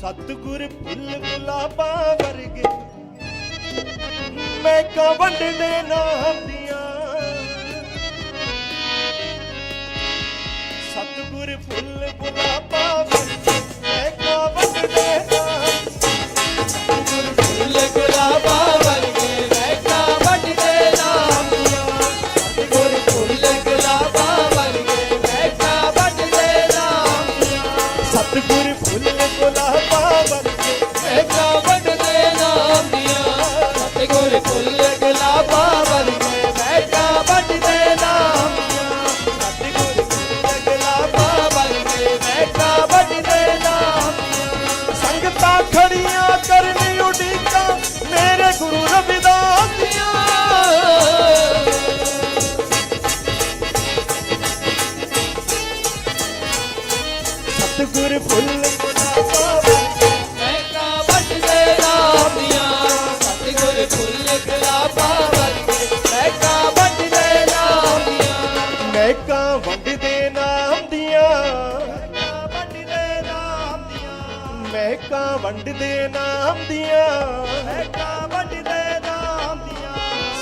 ਸਤਗੁਰ ਫੁੱਲ ਗੁਲਾਬਾਂ ਵਰਗੇ। ਮੈਂ ਕਾ ਵੰਡਦੇ ਨਾਮ ਦੀਆਂ ਸਤਗੁਰ ਫੁੱਲ ਗੁਲਾਬਾਂ ਵਰਗੇ। ਗੁਰੂ ਰਵਿਦਾਸ ਦੀਆਂ ਫੁੱਲ ਗੁਲਾਬਾਂ ਵਰਗੇ ਮਹਿਕਾਂ ਵੱਢਦੇ ਸਤਿਗੁਰ ਫੁੱਲ ਮਹਿਕਾਂ ਵੱਢਦੇ ਨਾਮ ਦੀਆਂ। ਵੰਡਦੇ ਨਾਮ ਦੀਆਂ। ਵੰਡਦੇ ਨਾਮ ਦੀਆਂ। ਮਹਿਕਾਂ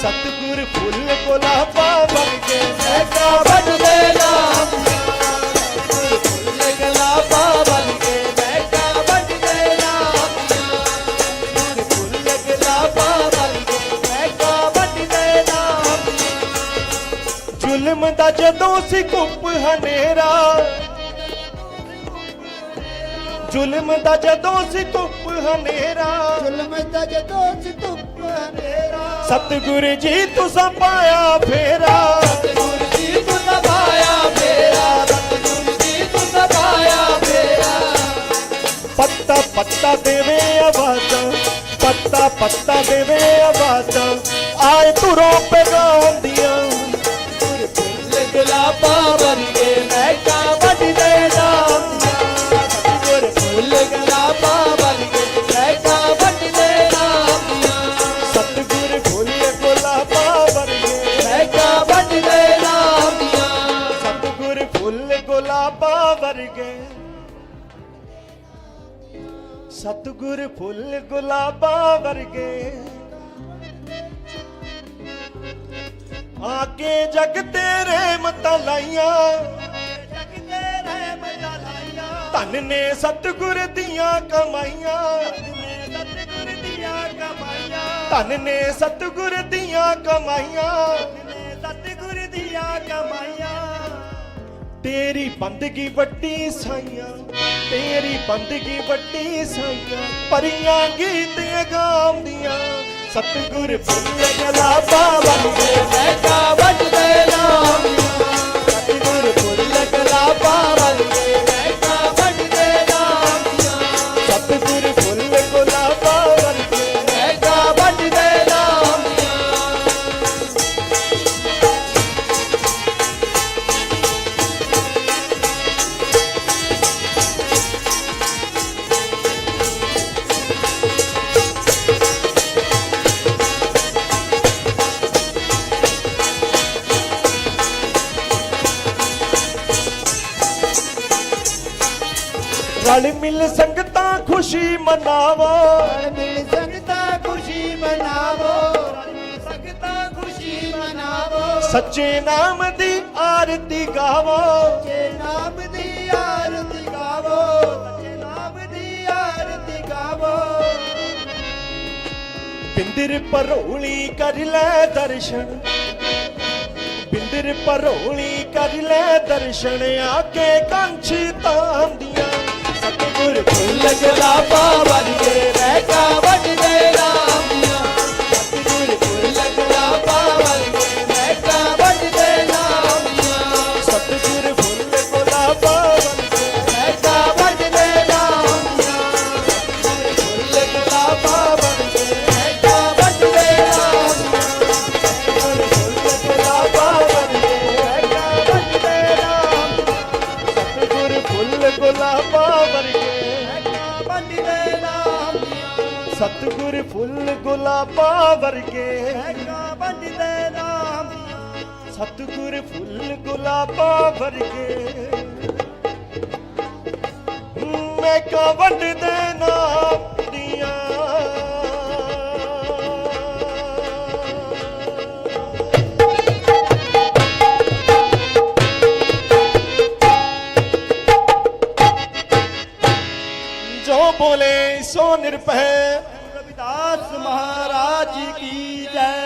ਸਤਗੁਰ ਫੁੱਲ ਗੁਲਾਬਾਂ ਵਰਗੇ ਮਹਿਕਾਂ ਵੱਢਦੇ ਨਾਮ ਦੀਆਂ ਸਤਿਗੁਰ ਨਾਮ ਦੀਆਂ ਫੁੱਲ ਗੁਲਾਬਾਂ ਵਰਗੇ ਮਹਿਕਾਂ ਜ਼ੁਲਮ ਦਾ ਜਦੋਂ ਸੀ ਘੁੱਪ ਹਨੇਰਾ। ਜ਼ੁਲਮ ਦਾ ਜਦੋਂ ਸੀ ਧੁੱਪ ਹਨੇਰਾ। ਜ਼ੁਲਮ ਦਾ ਜਦੋਂ ਧੁੱਪ ਸਤਿਗੁਰ ਜੀ ਤੁਸਾਂ ਪਾਇਆ ਫੇਰਾ। ਸਤਿਗੁਰ ਜੀ ਤੂੰ ਸਭਾਇਆ ਮੇਰਾ ਸਤਿਗੁਰ ਜੀ ਤੂੰ ਸਭਾਇਆ ਮੇਰਾ ਪੱਤਾ ਪੱਤਾ ਦੇਵੇ ਆਵਾਜ਼ਾਂ ਪੱਤਾ ਪੱਤਾ ਦੇਵੇ ਆਵਾਜ਼ਾਂ। ਆਏ ਤੁਰੋਂ ਪੈਗਾਮ ਫੁੱਲ ਗੁਲਾਬਾਂ ਵਰਗੇ। ਸਤਿਗੁਰ ਫੁੱਲ ਗੁਲਾਬਾਂ ਵਰਗੇ। ਆ ਕੇ ਜਗ ਤੇਰੇ ਮਤਾਂ ਲਾਈਆਂ। ਜਗ ਤੇਰੇ ਮਤਾਂ ਲਾਈਆਂ ਧਨ ਨੇ ਸਤਿਗੁਰ ਦੀਆਂ ਕਮਾਈਆਂ। ਸਤਿਗੁਰ ਧਨ ਨੇ ਸਤਿਗੁਰ ਦੀਆਂ ਕਮਾਈਆਂ। ਸਤਿਗੁਰ ਦੀਆਂ ਕਮਾਈਆਂ। ਤੇਰੀ ਬੰਦਗੀ ਵੱਡੀ ਸਾਈਆਂ, ਤੇਰੀ ਬੰਦਗੀ ਵੱਡੀ ਸਾਈਆਂ, ਪਰੀਆਂ ਗੀਤ ਗਾਉਂਦੀਆਂ, ਸਤਿਗੁਰ ਫੁੱਲ ਗਲਾਬਾ ਵਰਗੇ ਰਲ ਮਿਲ ਸੰਗਤਾਂ ਖੁਸ਼ੀ ਮਨਾਵੋ। ਮਿਲ ਸੰਗਤਾਂ ਖੁਸ਼ੀ ਮਨਾਵੋ। ਸੰਗਤਾਂ ਖੁਸ਼ੀ ਮਨਾਵੋ। ਸੱਚੇ ਨਾਮ ਦੀ ਆਰਤੀ ਗਾਵੋ। ਸੱਚੇ ਨਾਮ ਦੀ ਆਰਤੀ ਗਾਵੋ। ਸੱਚੇ ਨਾਮ ਦੀ ਆਰਤੀ ਗਾਵੋ। ਬਿੰਦਰ ਪਰੋਲੀ ਕਰ ਲੈ ਦਰਸ਼ਨ। ਬਿੰਦਰ ਪਰੋਲੀ ਕਰ ਲੈ ਦਰਸ਼ਨ। ਆ ਕੇ ਕੰਛੀ ਤਾਂਦੀਆਂ ਸਤਿਗੁਰ ਫੁੱਲ ਗੁਲਾਬਾਂ ਵਰਗੇ ਮਹਿਕਾਂ ਵੱਢਦੇ ਨਾਮ ਦੀਆਂ ਗੁਲਾਬਾ ਵਰਗੇ। ਵੰਡਦੇ ਨਾਮ। ਸਤਗੁਰ ਫੁੱਲ ਗੁਲਾਬਾ ਵਰਗੇ। ਮੈਂ ਕਾ ਵੰਡਦੇ ਨਾਮ ਜੋ ਬੋਲੇ ਸੋ ਨਿਰਭੈ। ਮਹਾਰਾਜ ਕੀ ਜੈ।